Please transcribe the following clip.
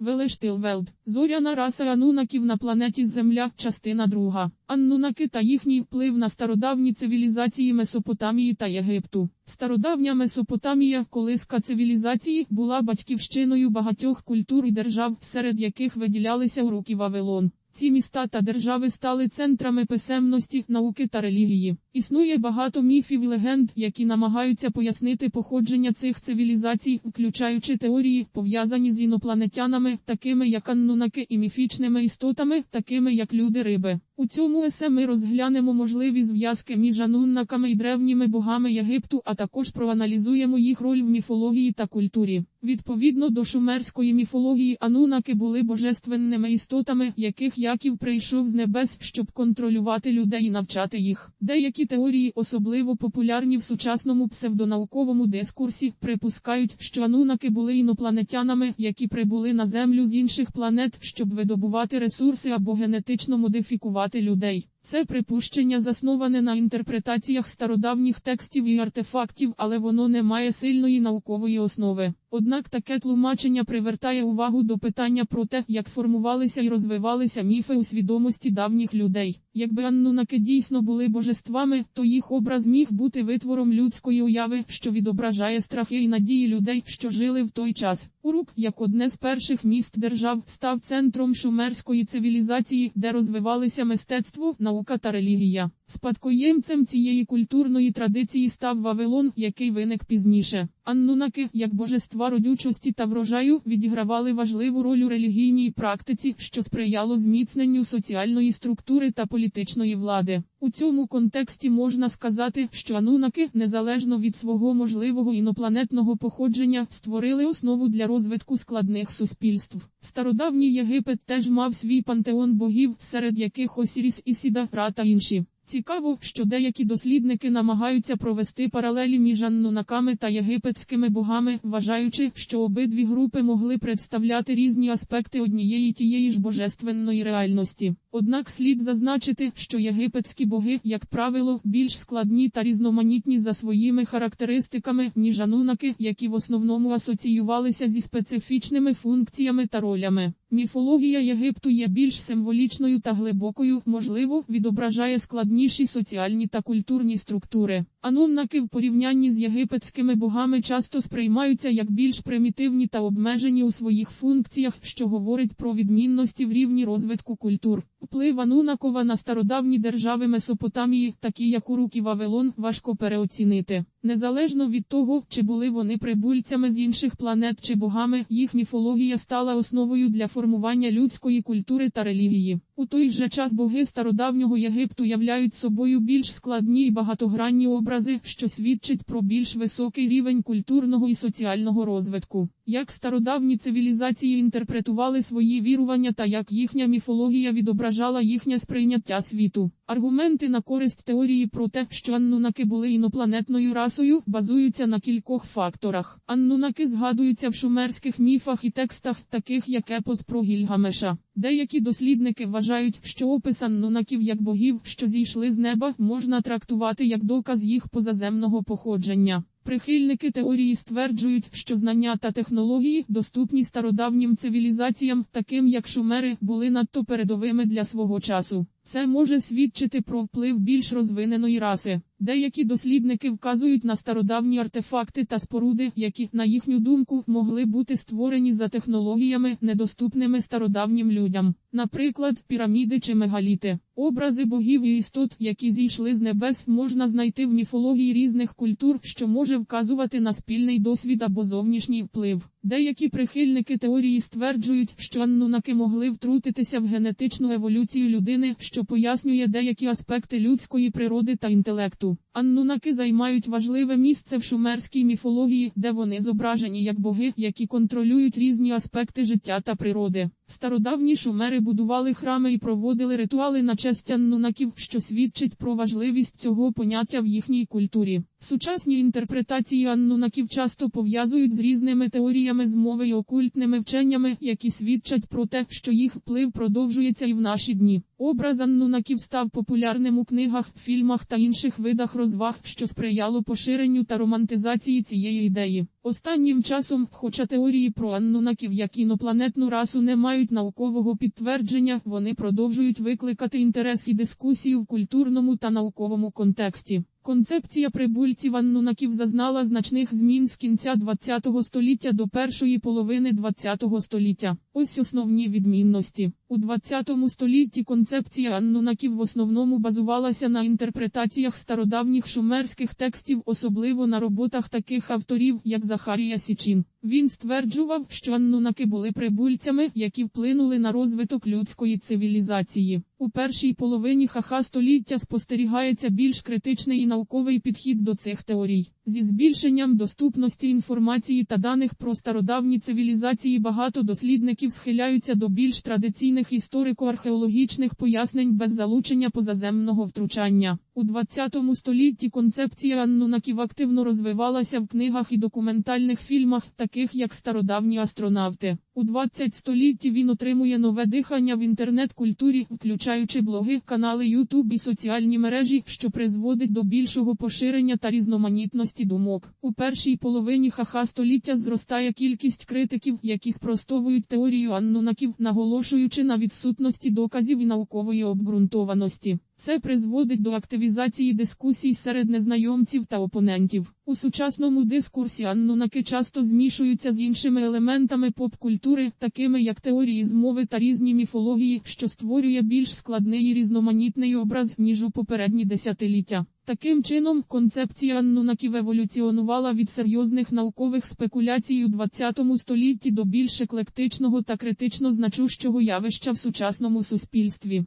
Велештилвелд. Зоряна раса анунаків на планеті Земля, частина друга. Аннунаки та їхній вплив на стародавні цивілізації Месопотамії та Єгипту. Стародавня Месопотамія, колиска цивілізації, була батьківщиною багатьох культур і держав, серед яких виділялися уруки Вавилон. Ці міста та держави стали центрами писемності, науки та релігії. Існує багато міфів і легенд, які намагаються пояснити походження цих цивілізацій, включаючи теорії, пов'язані з інопланетянами, такими як аннунаки, і міфічними істотами, такими як люди-риби. У цьому есе ми розглянемо можливі зв'язки між ануннаками і древніми богами Єгипту, а також проаналізуємо їх роль в міфології та культурі. Відповідно до шумерської міфології, анунаки були божественними істотами, яких Яків прийшов з небес, щоб контролювати людей і навчати їх. Деякі теорії, особливо популярні в сучасному псевдонауковому дискурсі, припускають, що анунаки були інопланетянами, які прибули на землю з інших планет, щоб видобувати ресурси або генетично модифікувати людей. Це припущення засноване на інтерпретаціях стародавніх текстів і артефактів, але воно не має сильної наукової основи. Однак таке тлумачення привертає увагу до питання про те, як формувалися і розвивалися міфи у свідомості давніх людей. Якби аннунаки дійсно були божествами, то їх образ міг бути витвором людської уяви, що відображає страхи і надії людей, що жили в той час. Урук, як одне з перших міст держав, став центром шумерської цивілізації, де розвивалися мистецтво, наука та релігія. Спадкоємцем цієї культурної традиції став Вавилон, який виник пізніше. Аннунаки, як божества родючості та врожаю, відігравали важливу роль у релігійній практиці, що сприяло зміцненню соціальної структури та політичної влади. У цьому контексті можна сказати, що анунаки, незалежно від свого можливого інопланетного походження, створили основу для розвитку складних суспільств. Стародавній Єгипет теж мав свій пантеон богів, серед яких Осіріс, Ісіда, Ра та інші. Цікаво, що деякі дослідники намагаються провести паралелі між аннунаками та єгипетськими богами, вважаючи, що обидві групи могли представляти різні аспекти однієї тієї ж божественної реальності. Однак слід зазначити, що єгипетські боги, як правило, більш складні та різноманітні за своїми характеристиками, ніж анунаки, які в основному асоціювалися зі специфічними функціями та ролями. Міфологія Єгипту є більш символічною та глибокою, можливо, відображає складніші соціальні та культурні структури. Ануннаки в порівнянні з єгипетськими богами часто сприймаються як більш примітивні та обмежені у своїх функціях, що говорить про відмінності в рівні розвитку культур. Вплив Анунакова на стародавні держави Месопотамії, такі як Урук і Вавилон, важко переоцінити. Незалежно від того, чи були вони прибульцями з інших планет чи богами, їх міфологія стала основою для формування людської культури та релігії. У той же час боги стародавнього Єгипту являють собою більш складні і багатогранні образи, що свідчить про більш високий рівень культурного і соціального розвитку. Як стародавні цивілізації інтерпретували свої вірування та як їхня міфологія відображала їхнє сприйняття світу. Аргументи на користь теорії про те, що аннунаки були інопланетною расою, базуються на кількох факторах. Аннунаки згадуються в шумерських міфах і текстах, таких як епос про Гільгамеша. Деякі дослідники вважають, що опис аннунаків як богів, що зійшли з неба, можна трактувати як доказ їх позаземного походження. Прихильники теорії стверджують, що знання та технології, доступні стародавнім цивілізаціям, таким як шумери, були надто передовими для свого часу. Це може свідчити про вплив більш розвиненої раси. Деякі дослідники вказують на стародавні артефакти та споруди, які, на їхню думку, могли бути створені за технологіями, недоступними стародавнім людям, наприклад, піраміди чи мегаліти. Образи богів і істот, які зійшли з небес, можна знайти в міфології різних культур, що може вказувати на спільний досвід або зовнішній вплив. Деякі прихильники теорії стверджують, що аннунаки могли втрутитися в генетичну еволюцію людини, що пояснює деякі аспекти людської природи та інтелекту. Аннунаки займають важливе місце в шумерській міфології, де вони зображені як боги, які контролюють різні аспекти життя та природи. Стародавні шумери будували храми і проводили ритуали на честь аннунаків, що свідчить про важливість цього поняття в їхній культурі. Сучасні інтерпретації аннунаків часто пов'язують з різними теоріями змови й окультними вченнями, які свідчать про те, що їх вплив продовжується і в наші дні. Образ аннунаків став популярним у книгах, фільмах та інших видах розваг, що сприяло поширенню та романтизації цієї ідеї. Останнім часом, хоча теорії про аннунаків як інопланетну расу не мають наукового підтвердження, вони продовжують викликати інтерес і дискусію в культурному та науковому контексті. Концепція прибульців аннунаків зазнала значних змін з кінця ХХ століття до першої половини ХХ століття. Ось основні відмінності. У ХХ столітті концепція аннунаків в основному базувалася на інтерпретаціях стародавніх шумерських текстів, особливо на роботах таких авторів, як Захарія Січин. Він стверджував, що аннунаки були прибульцями, які вплинули на розвиток людської цивілізації. У першій половині ха століття спостерігається більш критичний і науковий підхід до цих теорій. Зі збільшенням доступності інформації та даних про стародавні цивілізації багато дослідників схиляються до більш традиційних історико-археологічних пояснень без залучення позаземного втручання. У 20 столітті концепція аннунаків активно розвивалася в книгах і документальних фільмах, таких як стародавні астронавти. У 20 столітті він отримує нове дихання в інтернет-культурі, включаючи блоги, канали YouTube і соціальні мережі, що призводить до більшого поширення та різноманітності думок. У першій половині ха століття зростає кількість критиків, які спростовують теорію аннунаків, наголошуючи на відсутності доказів і наукової обґрунтованості. Це призводить до активізації дискусій серед незнайомців та опонентів. У сучасному дискурсі аннунаки часто змішуються з іншими елементами поп-культури, такими як теорії змови та різні міфології, що створює більш складний і різноманітний образ, ніж у попередні десятиліття. Таким чином, концепція аннунаків еволюціонувала від серйозних наукових спекуляцій у 20 столітті до більш еклектичного та критично значущого явища в сучасному суспільстві.